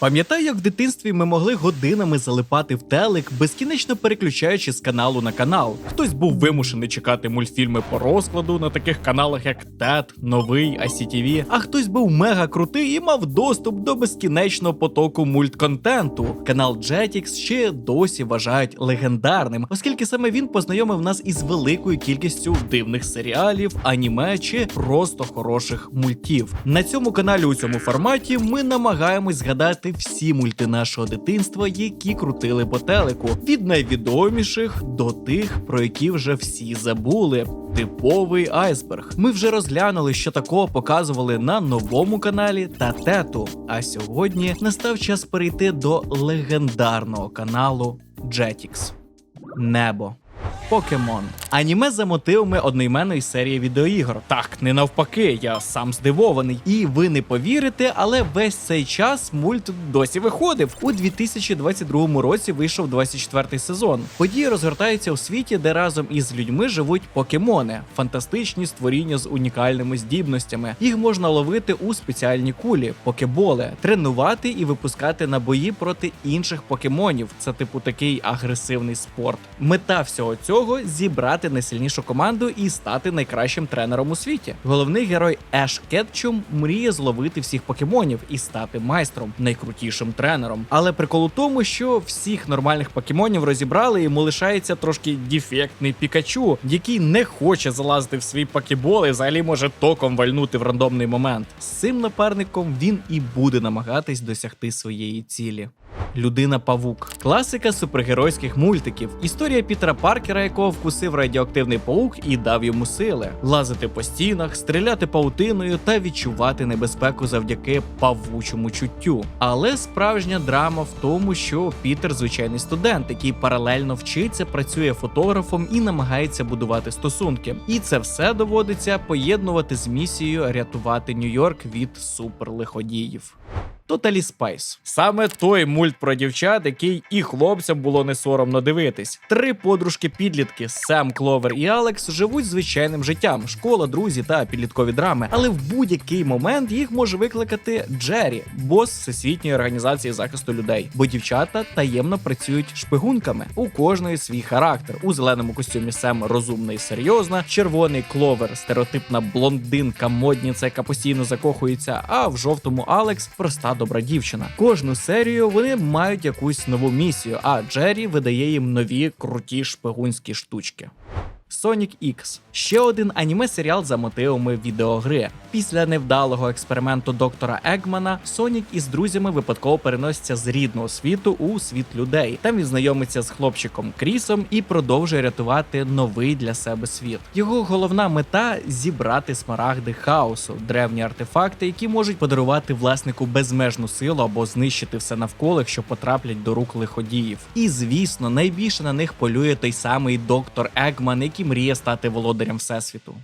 Пам'ятаю, як в дитинстві ми могли годинами залипати в телек, безкінечно переключаючи з каналу на канал. Хтось був вимушений чекати мультфільми по розкладу на таких каналах, як ТЕТ, Новий, ICTV, а хтось був мега крутий і мав доступ до безкінечного потоку мультконтенту. Канал Jetix ще досі вважають легендарним, оскільки саме він познайомив нас із великою кількістю дивних серіалів, аніме чи просто хороших мультів. На цьому каналі у цьому форматі ми намагаємось згадати всі мульти нашого дитинства, які крутили по телеку, від найвідоміших до тих, про які вже всі забули. Типовий айсберг. Ми вже розглянули, що такого показували на новому каналі та тету. А сьогодні настав час перейти до легендарного каналу Jetix. Небо. Покемон. Аніме за мотивами одноіменної серії відеоігор. Так, не навпаки, я сам здивований. І ви не повірите, але весь цей час мульт досі виходив. У 2022 році вийшов 24-й сезон. Події розгортаються у світі, де разом із людьми живуть покемони, фантастичні створіння з унікальними здібностями. Їх можна ловити у спеціальні кулі, покеболи, тренувати і випускати на бої проти інших покемонів. Це типу такий агресивний спорт. Мета всього цього зібрати найсильнішу команду і стати найкращим тренером у світі. Головний герой Еш Кетчум мріє зловити всіх покемонів і стати майстром, найкрутішим тренером. Але прикол у тому, що всіх нормальних покемонів розібрали, йому лишається трошки дефектний Пікачу, який не хоче залазити в свій покебол і взагалі може током вальнути в рандомний момент. З цим напарником він і буде намагатись досягти своєї цілі. Людина Павук, класика супергеройських мультиків. Історія Пітера Паркера, якого вкусив радіоактивний паук і дав йому сили, лазити по стінах, стріляти паутиною та відчувати небезпеку завдяки павучому чуттю. Але справжня драма в тому, що Пітер звичайний студент, який паралельно вчиться, працює фотографом і намагається будувати стосунки. І це все доводиться поєднувати з місією рятувати Нью-Йорк від суперлиходіїв. Тоталі Спайс. Саме той мульт про дівчат, який і хлопцям було не соромно дивитись. Три подружки-підлітки Сем, Кловер і Алекс живуть звичайним життям, школа, друзі та підліткові драми. Але в будь-який момент їх може викликати Джері, бос всесвітньої організації захисту людей. Бо дівчата таємно працюють шпигунками. У кожної свій характер. У зеленому костюмі Сем розумна і серйозна, червоний кловер, стереотипна блондинка, модніця, яка постійно закохується. А в жовтому Алекс проста добра дівчина. Кожну серію вони мають якусь нову місію, а Джері видає їм нові круті шпигунські штучки. Sonic X – ще один аніме-серіал за мотивами відеогри. Після невдалого експерименту доктора Егмана Сонік із друзями випадково переноситься з рідного світу у світ людей. Там він знайомиться з хлопчиком Крісом і продовжує рятувати новий для себе світ. Його головна мета зібрати смарагди хаосу, древні артефакти, які можуть подарувати власнику безмежну силу або знищити все навколо, що потраплять до рук лиходіїв. І звісно, найбільше на них полює той самий доктор Егман, який мріє стати володарем всесвіту.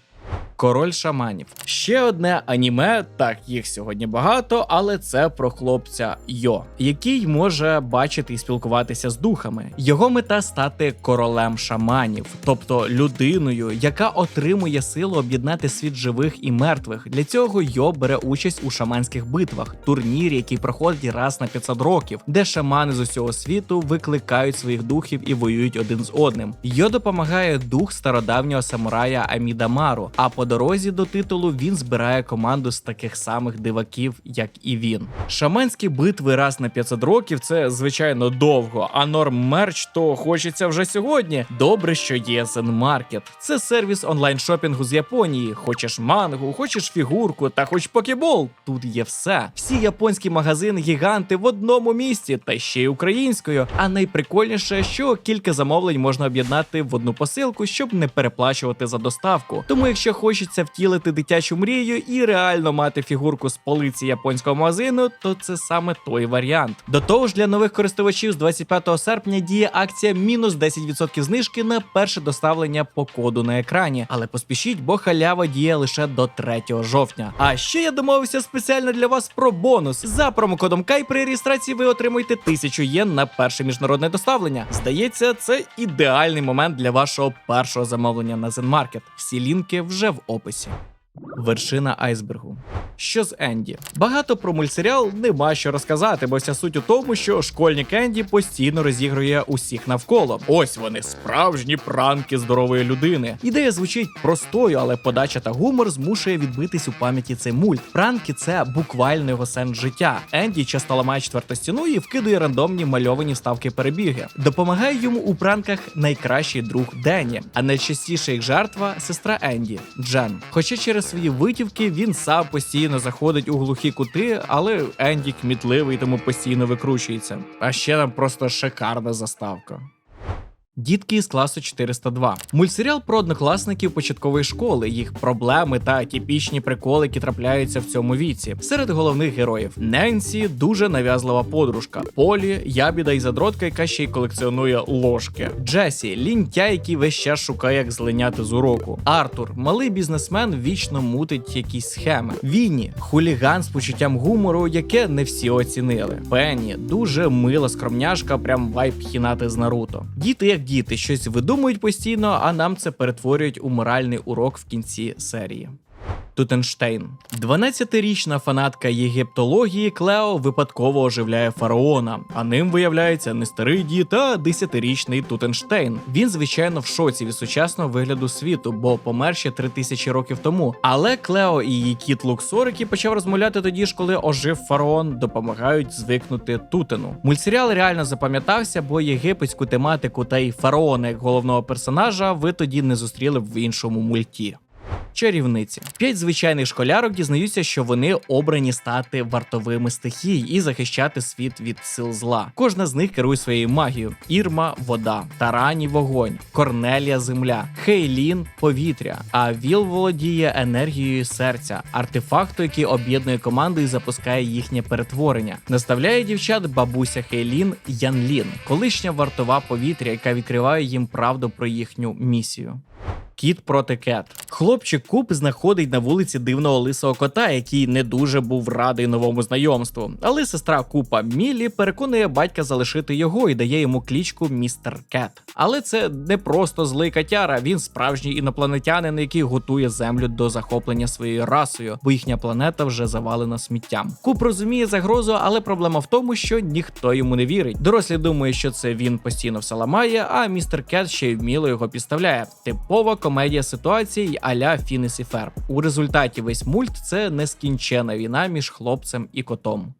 Король шаманів. Ще одне аніме, так їх сьогодні багато, але це про хлопця Йо, який може бачити і спілкуватися з духами. Його мета стати королем шаманів, тобто людиною, яка отримує силу об'єднати світ живих і мертвих. Для цього Йо бере участь у шаманських битвах, турнірі, який проходить раз на 500 років, де шамани з усього світу викликають своїх духів і воюють один з одним. Йо допомагає дух стародавнього самурая Амідамару. А по дорозі до титулу він збирає команду з таких самих диваків, як і він. Шаманські битви раз на 500 років це звичайно довго. А норм мерч то хочеться вже сьогодні. Добре, що є Market. Це сервіс онлайн шопінгу з Японії. Хочеш мангу, хочеш фігурку та хоч покебол. Тут є все. Всі японські магазини, гіганти в одному місці, та ще й українською. А найприкольніше, що кілька замовлень можна об'єднати в одну посилку, щоб не переплачувати за доставку. Тому, якщо хочеться втілити дитячу мрію і реально мати фігурку з полиці японського магазину, то це саме той варіант. До того ж, для нових користувачів з 25 серпня діє акція мінус 10% знижки на перше доставлення по коду на екрані. Але поспішіть, бо халява діє лише до 3 жовтня. А ще я домовився спеціально для вас про бонус. За промокодом Кай при реєстрації ви отримуєте 1000 єн на перше міжнародне доставлення. Здається, це ідеальний момент для вашого першого замовлення на Zen Market. Всі лінки вже в описі. Вершина айсбергу. Що з Енді? Багато про мультсеріал нема що розказати, бо вся суть у тому, що школьник Енді постійно розігрує усіх навколо. Ось вони, справжні пранки здорової людини. Ідея звучить простою, але подача та гумор змушує відбитись у пам'яті цей мульт. Пранки це буквально його сенс життя. Енді часто ламає четверту стіну і вкидує рандомні мальовані вставки перебіги. Допомагає йому у пранках найкращий друг Дені, а найчастіша їх жертва сестра Енді Джен. Хоча через свої витівки він сам постійно заходить у глухі кути, але Енді кмітливий, тому постійно викручується. А ще там просто шикарна заставка. Дітки із класу 402. Мультсеріал про однокласників початкової школи, їх проблеми та типічні приколи, які трапляються в цьому віці. Серед головних героїв Ненсі дуже нав'язлива подружка, Полі, ябіда і задротка, яка ще й колекціонує ложки. Джесі лінтя, який весь час шукає, як злиняти з уроку. Артур малий бізнесмен, вічно мутить якісь схеми. Вінні хуліган з почуттям гумору, яке не всі оцінили. Пенні дуже мила скромняшка, прям вайп хінати з Наруто. Діти як діти щось видумують постійно, а нам це перетворюють у моральний урок в кінці серії. Тутенштейн. 12-річна фанатка єгиптології Клео випадково оживляє фараона, а ним виявляється не старий дід, а 10-річний Тутенштейн. Він, звичайно, в шоці від сучасного вигляду світу, бо помер ще 3000 років тому. Але Клео і її кіт Луксор, який почав розмовляти тоді ж, коли ожив фараон, допомагають звикнути Тутену. Мультсеріал реально запам'ятався, бо єгипетську тематику та й фараона як головного персонажа ви тоді не зустріли в іншому мульті. Чарівниці. П'ять звичайних школярок дізнаються, що вони обрані стати вартовими стихій і захищати світ від сил зла. Кожна з них керує своєю магією: Ірма вода, Тарані вогонь, Корнелія земля, Хейлін повітря. А Віл володіє енергією серця, артефакту, який об'єднує команду і запускає їхнє перетворення. Наставляє дівчат бабуся Хейлін Янлін, колишня вартова повітря, яка відкриває їм правду про їхню місію. Кіт проти кет. Хлопчик Куп знаходить на вулиці дивного лисого кота, який не дуже був радий новому знайомству. Але сестра Купа Мілі переконує батька залишити його і дає йому клічку Містер Кет. Але це не просто злий котяра, він справжній інопланетянин, який готує землю до захоплення своєю расою, бо їхня планета вже завалена сміттям. Куп розуміє загрозу, але проблема в тому, що ніхто йому не вірить. Дорослі думають, що це він постійно все ламає, а містер Кет ще й вміло його підставляє. Типова комедія ситуацій а-ля Фінес і Ферб. У результаті весь мульт це нескінчена війна між хлопцем і котом.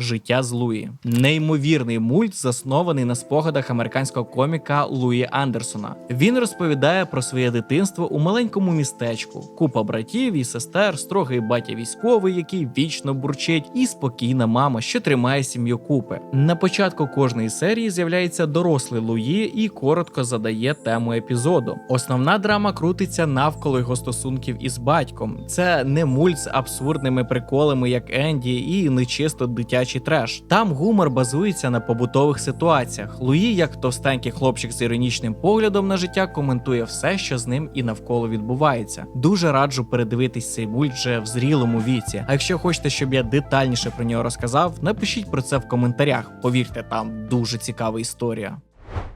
Життя з Луї. Неймовірний мульт, заснований на спогадах американського коміка Луї Андерсона. Він розповідає про своє дитинство у маленькому містечку, купа братів і сестер, строгий батя військовий, який вічно бурчить, і спокійна мама, що тримає сім'ю купи. На початку кожної серії з'являється дорослий Луї і коротко задає тему епізоду. Основна драма крутиться навколо його стосунків із батьком. Це не мульт з абсурдними приколами, як Енді, і не чисто дитячий треш. Там гумор базується на побутових ситуаціях. Луї, як товстенький хлопчик з іронічним поглядом на життя, коментує все, що з ним і навколо відбувається. Дуже раджу передивитись цей мульт вже в зрілому віці. А якщо хочете, щоб я детальніше про нього розказав, напишіть про це в коментарях. Повірте, там дуже цікава історія.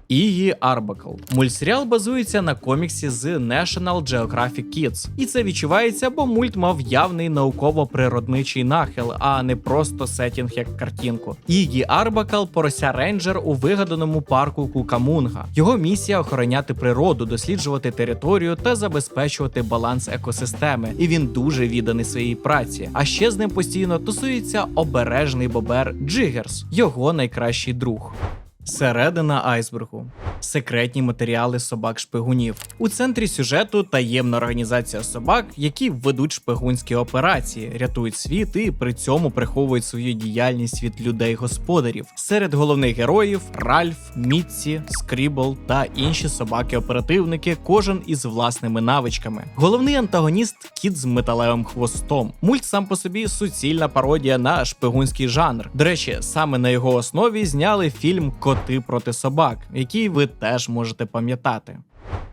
Ігі Арбакл. Мультсеріал базується на коміксі з National Geographic Kids. І це відчувається, бо мульт мав явний науково-природничий нахил, а не просто сетінг як картинку. Ігі Арбакл порося рейнджер у вигаданому парку Кукамунга. Його місія охороняти природу, досліджувати територію та забезпечувати баланс екосистеми. І він дуже відданий своїй праці. А ще з ним постійно тусується обережний бобер Джигерс, його найкращий друг. Середина айсбергу. Секретні матеріали собак-шпигунів. У центрі сюжету таємна організація собак, які ведуть шпигунські операції, рятують світ і при цьому приховують свою діяльність від людей-господарів. Серед головних героїв Ральф, Мітці, Скрібл та інші собаки-оперативники, кожен із власними навичками. Головний антагоніст кіт з металевим хвостом. Мульт сам по собі суцільна пародія на шпигунський жанр. До речі, саме на його основі зняли фільм Коти проти собак, який ви теж можете пам'ятати.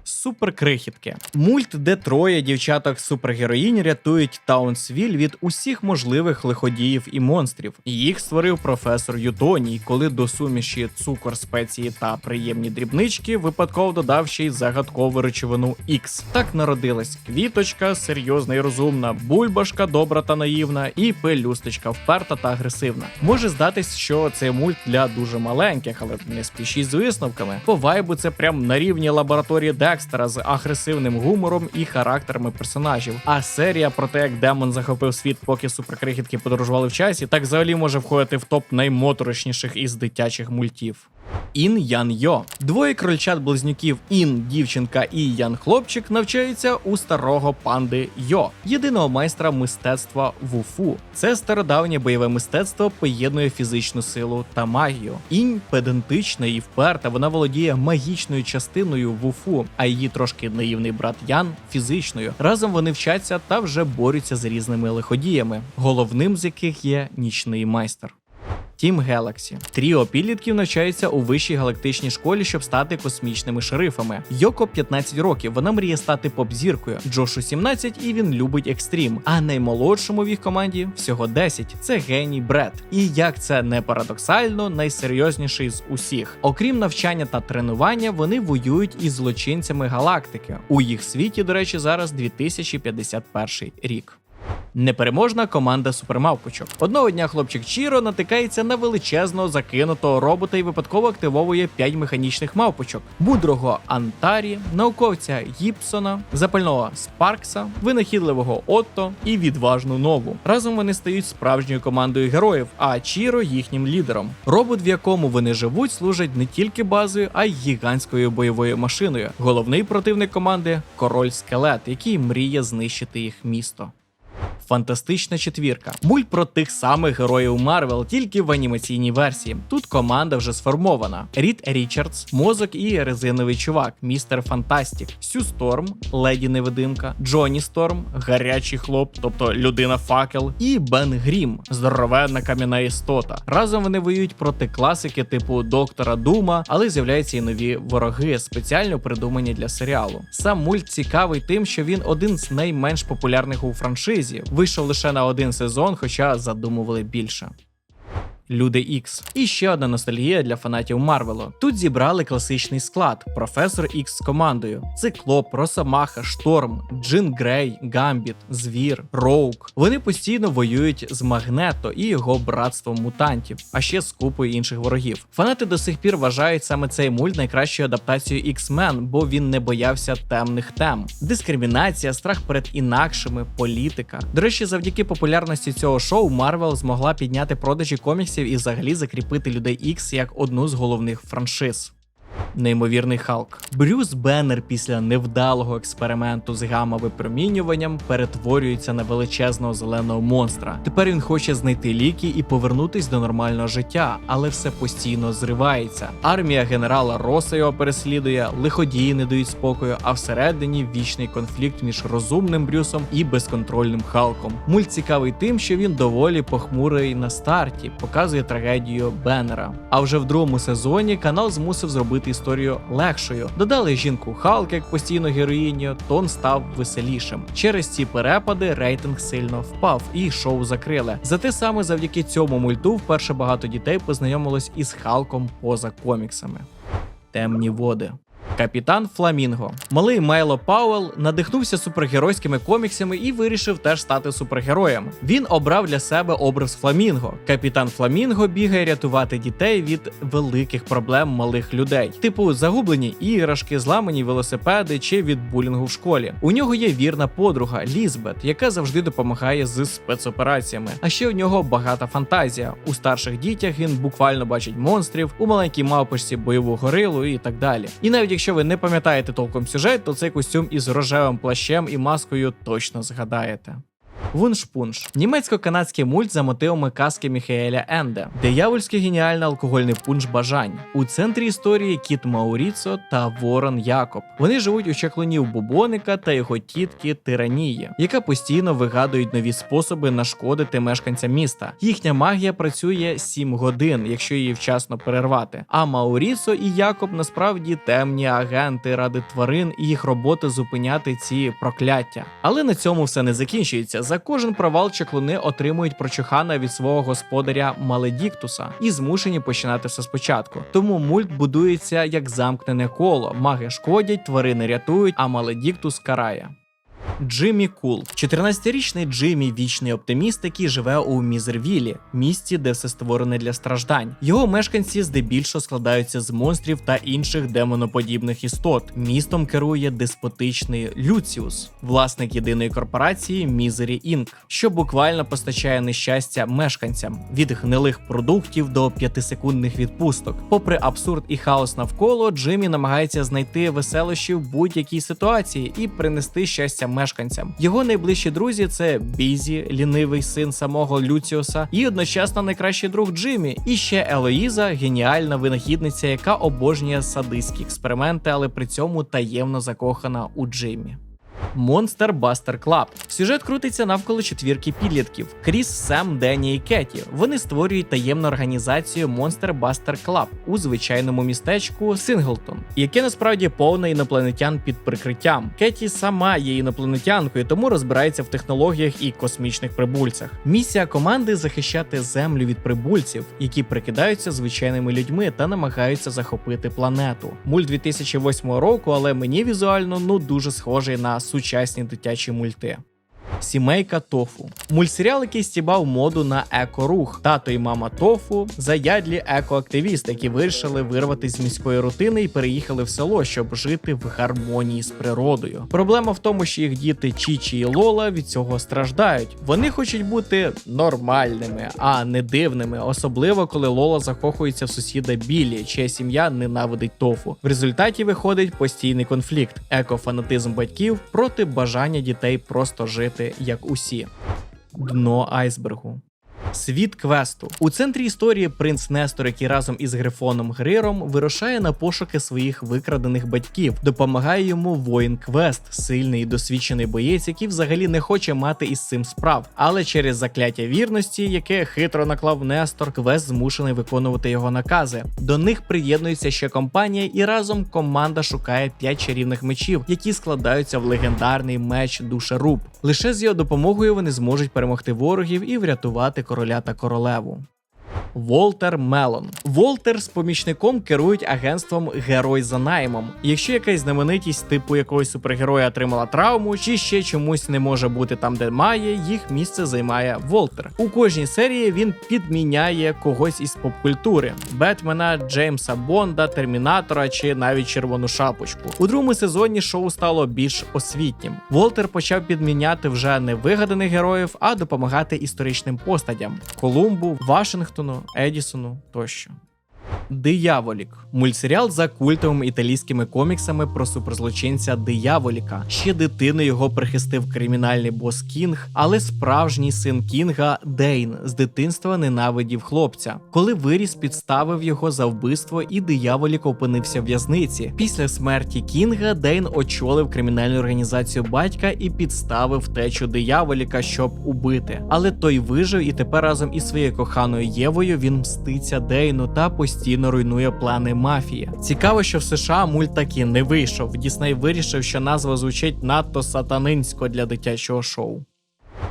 Суперкрихітки. Мульт, де троє дівчаток супергероїнь рятують Таунсвіль від усіх можливих лиходіїв і монстрів. Їх створив професор Ютоній, коли до суміші цукор, спеції та приємні дрібнички випадково додав ще й загадкову речовину X. Так народилась квіточка, серйозна і розумна, бульбашка, добра та наївна, і пелюсточка вперта та агресивна. Може здатись, що цей мульт для дуже маленьких, але не спішіть з висновками. По вайбу це прям на рівні лабораторії Декстера з агресивним гумором і характерами персонажів. А серія про те, як демон захопив світ, поки суперкрихітки подорожували в часі, так взагалі може входити в топ наймоторошніших із дитячих мультів. Ін Ян Йо. Двоє крольчат-близнюків Ін, дівчинка і Ян хлопчик навчаються у старого панди Йо, єдиного майстра мистецтва вуфу. Це стародавнє бойове мистецтво поєднує фізичну силу та магію. Інь педантична і вперта, вона володіє магічною частиною вуфу, а її трошки наївний брат Ян фізичною. Разом вони вчаться та вже борються з різними лиходіями, головним з яких є нічний майстер. Тім Гелаксі. Тріо підлітків навчаються у вищій галактичній школі, щоб стати космічними шерифами. Йоко 15 років. Вона мріє стати поп-зіркою. Джошу 17 і він любить екстрім. А наймолодшому в їх команді всього 10. Це геній Бред. І як це не парадоксально, найсерйозніший з усіх. Окрім навчання та тренування, вони воюють із злочинцями галактики. У їх світі, до речі, зараз 2051 рік. Непереможна команда супермавпочок. Одного дня хлопчик Чіро натикається на величезного закинутого робота і випадково активовує 5 механічних мавпочок: мудрого Антарі, науковця Гіпсона, запального Спаркса, винахідливого Отто і відважну нову. Разом вони стають справжньою командою героїв, а Чіро їхнім лідером. Робот, в якому вони живуть, служить не тільки базою, а й гігантською бойовою машиною. Головний противник команди король скелет, який мріє знищити їх місто. Фантастична четвірка. Мульт про тих самих героїв Марвел, тільки в анімаційній версії. Тут команда вже сформована: Рід Річардс, мозок і резиновий чувак, містер Фантастік, Сю Сторм, Леді Невидимка, Джоні Сторм, гарячий хлоп, тобто людина факел, і Бен Грім, здоровенна кам'яна істота. Разом вони воюють проти класики типу Доктора Дума, але з'являються і нові вороги, спеціально придумані для серіалу. Сам мульт цікавий тим, що він один з найменш популярних у франшизі вийшов лише на один сезон, хоча задумували більше. Люди Ікс. І ще одна ностальгія для фанатів Марвелу. Тут зібрали класичний склад: професор Ікс з командою, Циклоп, Росомаха, Шторм, Джин Грей, Гамбіт, Звір, Роук. Вони постійно воюють з Магнето і його братством мутантів, а ще з купою інших ворогів. Фанати до сих пір вважають саме цей мульт найкращою адаптацією X-Men, бо він не боявся темних тем: дискримінація, страх перед інакшими, політика. До речі, завдяки популярності цього шоу Марвел змогла підняти продажі коміксів і взагалі закріпити людей X як одну з головних франшиз. Неймовірний Халк. Брюс Беннер після невдалого експерименту з гамма-випромінюванням перетворюється на величезного зеленого монстра. Тепер він хоче знайти ліки і повернутись до нормального життя, але все постійно зривається. Армія генерала Роса його переслідує, лиходії не дають спокою, а всередині вічний конфлікт між розумним Брюсом і безконтрольним Халком. Мульт цікавий тим, що він доволі похмурий на старті, показує трагедію Беннера. А вже в другому сезоні канал змусив зробити історію легшою. Додали жінку Халк як постійну героїню, тон став веселішим. Через ці перепади рейтинг сильно впав, і шоу закрили. Зате саме завдяки цьому мульту вперше багато дітей познайомилось із Халком поза коміксами. Темні води. Капітан Фламінго. Малий Майло Пауел надихнувся супергеройськими коміксами і вирішив теж стати супергероєм. Він обрав для себе образ Фламінго. Капітан Фламінго бігає рятувати дітей від великих проблем малих людей, типу загублені іграшки, зламані велосипеди чи від булінгу в школі. У нього є вірна подруга Лізбет, яка завжди допомагає з спецопераціями. А ще у нього багата фантазія. У старших дітях він буквально бачить монстрів, у маленькій мавпочці бойову горилу і так далі. І навіть якщо ви не пам'ятаєте толком сюжет, то цей костюм із рожевим плащем і маскою точно згадаєте. Вуншпунш німецько-канадський мульт за мотивами казки Міхаеля Енде, диявольський геніальний алкогольний пунш бажань. У центрі історії кіт Мауріцо та Ворон Якоб. Вони живуть у чаклунів Бубоника та його тітки Тиранії, яка постійно вигадують нові способи нашкодити мешканцям міста. Їхня магія працює 7 годин, якщо її вчасно перервати. А Мауріцо і Якоб насправді темні агенти ради тварин і їх робота зупиняти ці прокляття. Але на цьому все не закінчується. За кожен провал чаклуни отримують прочухана від свого господаря Маледіктуса і змушені починати все спочатку. Тому мульт будується як замкнене коло. Маги шкодять, тварини рятують, а Маледіктус карає. Джиммі Кул, 14-річний Джиммі вічний оптиміст, який живе у Мізервілі, місті, де все створене для страждань. Його мешканці здебільшого складаються з монстрів та інших демоноподібних істот. Містом керує деспотичний Люціус, власник єдиної корпорації Мізері Інк, що буквально постачає нещастя мешканцям від гнилих продуктів до п'ятисекундних відпусток. Попри абсурд і хаос навколо, Джиммі намагається знайти веселощі в будь-якій ситуації і принести щастя мешканцям. Його найближчі друзі це Бізі, лінивий син самого Люціуса, і одночасно найкращий друг Джиммі. І ще Елоїза, геніальна винахідниця, яка обожнює садистські експерименти, але при цьому таємно закохана у Джиммі. Monster Buster Club. Сюжет крутиться навколо четвірки підлітків: Кріс, Сем, Дені і Кеті. Вони створюють таємну організацію Monster Buster Club у звичайному містечку Синглтон, яке насправді повне інопланетян під прикриттям. Кеті сама є інопланетянкою, тому розбирається в технологіях і космічних прибульцях. Місія команди захищати землю від прибульців, які прикидаються звичайними людьми та намагаються захопити планету. Мульт 2008 року, але мені візуально ну дуже схожий на сучасні дитячі мульти. Сімейка Тофу. Мультсеріал, який стібав моду на еко-рух. Тато і мама Тофу заядлі екоактивісти, які вирішили вирватися з міської рутини і переїхали в село, щоб жити в гармонії з природою. Проблема в тому, що їх діти Чічі і Лола від цього страждають. Вони хочуть бути нормальними, а не дивними, особливо коли Лола закохується в сусіда Білі, чия сім'я ненавидить тофу. В результаті виходить постійний конфлікт: екофанатизм батьків проти бажання дітей просто жити як усі. Дно айсбергу. Світ квесту у центрі історії принц Нестор, який разом із Грифоном Гриром вирушає на пошуки своїх викрадених батьків, допомагає йому воїн Квест, сильний і досвідчений боєць, який взагалі не хоче мати із цим справ. Але через закляття вірності, яке хитро наклав Нестор, Квест змушений виконувати його накази. До них приєднується ще компанія, і разом команда шукає п'ять чарівних мечів, які складаються в легендарний меч Душеруб. Лише з його допомогою вони зможуть перемогти ворогів і врятувати короля та королеву. Волтер Мелон. Волтер з помічником керують агентством Герой за наймом. Якщо якась знаменитість типу якогось супергероя отримала травму, чи ще чомусь не може бути там, де має, їх місце займає Волтер. У кожній серії він підміняє когось із попкультури: Бетмена, Джеймса Бонда, Термінатора чи навіть Червону шапочку. У другому сезоні шоу стало більш освітнім. Волтер почав підміняти вже не вигаданих героїв, а допомагати історичним постатям Колумбу, Вашингтону, Едісону тощо. Дияволік мультсеріал за культовими італійськими коміксами про суперзлочинця Дияволіка. Ще дитиною його прихистив кримінальний бос Кінг, але справжній син Кінга Дейн з дитинства ненавидів хлопця. Коли виріс, підставив його за вбивство, і дияволік опинився в в'язниці. Після смерті Кінга Дейн очолив кримінальну організацію батька і підставив втечу дияволіка, щоб убити. Але той вижив і тепер разом із своєю коханою Євою він мститься Дейну та постійно руйнує плани мафії. Цікаво, що в США мульт таки не вийшов. Дісней вирішив, що назва звучить надто сатанинсько для дитячого шоу.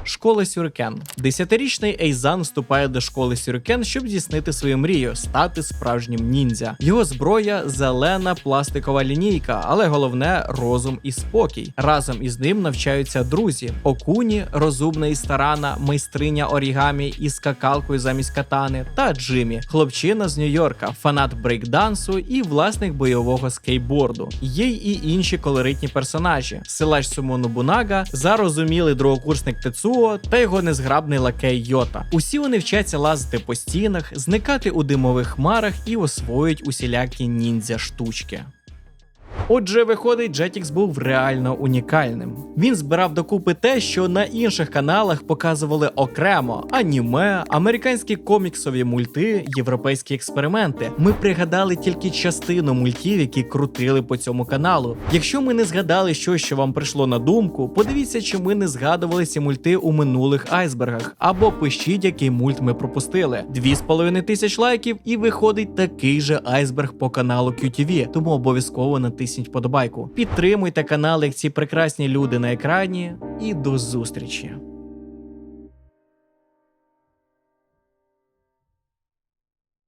Школа Сюрикен. Десятирічний Ейзан вступає до школи Сюрикен, щоб здійснити свою мрію стати справжнім ніндзя. Його зброя зелена пластикова лінійка, але головне розум і спокій. Разом із ним навчаються друзі: Окуні, розумна і старана, майстриня орігамі із скакалкою замість катани, та Джиммі, хлопчина з Нью-Йорка, фанат брейкдансу і власник бойового скейтборду. Є й і інші колоритні персонажі: силач Сумону Бунага, зарозумілий другокурсник Тецуо та його незграбний лакей Йота. Усі вони вчаться лазити по стінах, зникати у димових хмарах і освоюють усілякі ніндзя штучки. Отже, виходить, Jetix був реально унікальним. Він збирав докупи те, що на інших каналах показували окремо: аніме, американські коміксові мульти, європейські експерименти. Ми пригадали тільки частину мультів, які крутили по цьому каналу. Якщо ми не згадали щось, що вам прийшло на думку, подивіться, чи ми не згадували ці мульти у минулих айсбергах, або пишіть, який мульт ми пропустили. Дві з половиною тисяч лайків, і виходить такий же айсберг по каналу QTV, тому обов'язково натисніть подобайку. Підтримуйте канал, як ці прекрасні люди на екрані, і до зустрічі!